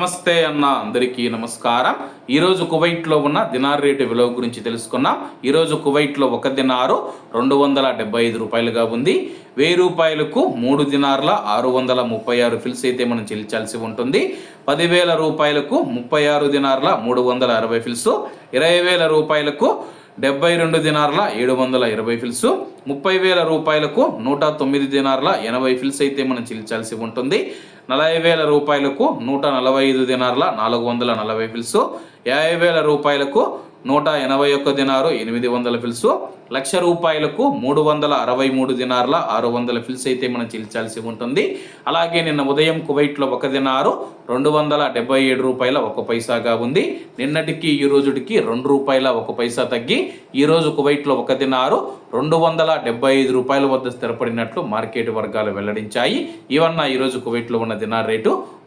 నమస్తే అన్న అందరికీ నమస్కారం. ఈరోజు కువైట్లో ఉన్న దినార్ రేటు విలువ గురించి తెలుసుకున్నాం. ఈరోజు కువైట్లో ఒక దినారు రెండు వందల డెబ్బై ఐదు రూపాయలుగా ఉంది. వెయ్యి రూపాయలకు మూడు దినార్ల ఆరు వందల ముప్పై ఆరు ఫిల్స్ అయితే మనం చెల్లించాల్సి ఉంటుంది. పదివేల రూపాయలకు ముప్పై ఆరు దినార్ల మూడు వందల అరవై ఫిల్స్. ఇరవై వేల రూపాయలకు డెబ్బై రెండు దినార్ల ఏడు వందల ఇరవై ఫిల్స్. ముప్పై వేల రూపాయలకు నూట తొమ్మిది దినార్ల ఎనభై ఫిల్స్ అయితే మనం చెల్లించాల్సి ఉంటుంది. నలభై వేల రూపాయలకు నూట నలభై ఐదు దినార్ల నాలుగు వందల నలభై ఫిల్స్. యాభై వేల రూపాయలకు నూట ఎనభై ఒక్క దినారు ఎనిమిది వందల ఫిల్స్. లక్ష రూపాయలకు మూడు వందల అరవై మూడు దినార్ల ఆరు వందల ఫిల్స్ అయితే మనం చెల్లించాల్సి ఉంటుంది. అలాగే నిన్న ఉదయం కువైట్లో ఒక దినారు రెండు వందల డెబ్బై ఏడు రూపాయల ఒక పైసాగా ఉంది. నిన్నటికి ఈ రోజుటికి రెండు రూపాయల ఒక పైసా తగ్గి ఈరోజు కువైట్లో ఒక దినారు రెండు వందల డెబ్బై ఐదు రూపాయల వద్ద స్థిరపడినట్లు మార్కెట్ వర్గాలు వెల్లడించాయి. ఈవన్న ఈరోజు కువైట్లో ఉన్న దినార్ రేటు